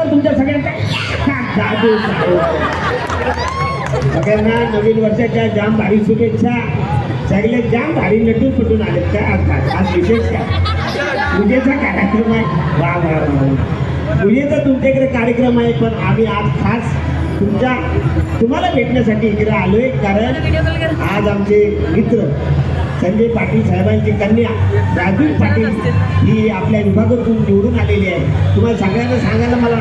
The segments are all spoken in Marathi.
तर तुमच्या सगळ्यांचा सगळ्यांना नवीन वर्षाच्या जाम भारी शुभेच्छा. सगळे जाम भारी नटून पटून आले काय आज आज विशेष काय? पूजेचा कार्यक्रम आहे. वा वा वा. पूजेचा तुमच्याकडे कार्यक्रम आहे पण आम्ही आज खास तुमच्या तुम्हाला भेटण्यासाठी इकडे आलोय कारण आज आमचे मित्र संजय पाटील साहेबांची कन्या राजू पाटील ही आपल्या विभागातून निवडून आलेली आहे. तुम्हाला सगळ्यांना सांगायला मला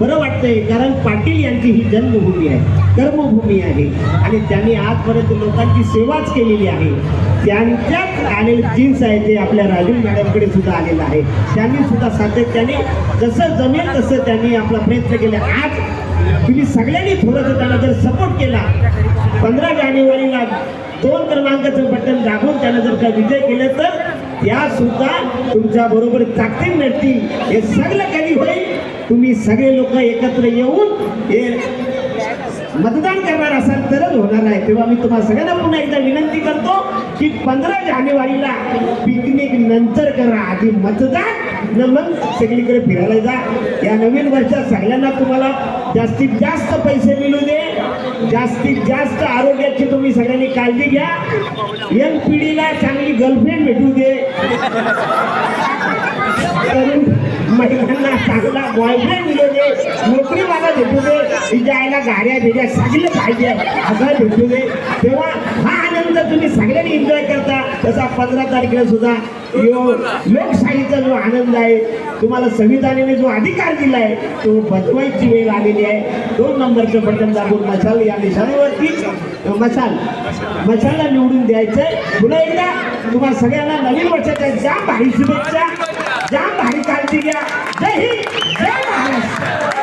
बरं वाटतंय कारण पाटील यांची ही जन्मभूमी आहे कर्मभूमी आहे. आणि त्यांनी आजपर्यंत लोकांची सेवाच केलेली आहे. त्यांच्यात आलेले जीन्स आहे ते आपल्या राजीव मॅडमकडे सुद्धा आलेलं आहे त्यांनी सुद्धा सातत्याने जसं जमेल तसं त्यांनी आपला प्रयत्न केला. आज तुम्ही सगळ्यांनी थोडंसं त्याला जर सपोर्ट केला पंधरा जानेवारीला दोन क्रमांकाचं बटन दाबून त्यानं जर का विजय केलं तर त्या सुद्धा तुमच्या बरोबर ताकदीन मिळतील. हे सगळं कधी होईल? तुम्ही सगळे लोक एकत्र येऊन हे मतदान करणार असाल तरच होणार आहे. तेव्हा मी तुम्हाला सगळ्यांना पुन्हा एकदा विनंती करतो की पंधरा जानेवारीला पिकनिक नंतर करा. आधी मतदान न मग सगळीकडे फिरायला जा. या नवीन वर्षात सगळ्यांना तुम्हाला जास्तीत जास्त पैसे मिळू दे. जास्तीत जास्त आरोग्याची तुम्ही सगळ्यांनी काळजी घ्या. यंग पिढीला चांगली गर्लफ्रेंड भेटू दे. तरुण महिलांना चांगला बॉयफ्रेंड मिळू दे. नोकरी मला भेटू दे. तिच्या गाड्या भेट्या सगळे पाहिजे. असं भेटू दे. तेव्हा हा आनंद तुम्ही सगळ्यांनी एन्जॉय करता. तसा पंधरा तारखेला सुद्धा यो लोकशाहीचा जो आनंद आहे तुम्हाला संविधानाने जो अधिकार दिला आहे तो बदवायची वेळ आलेली आहे. दोन नंबरचं बटन दाबून मशाल या निशाणीवरती मशाल मशालला निवडून द्यायचंय. पुन्हा एकदा तुम्हाला सगळ्यांना नवीन वर्षाच्या ज्या भारी शुभेच्छा. ज्या भारी काळजी घ्या. जय हिंद जय महाराष्ट्र.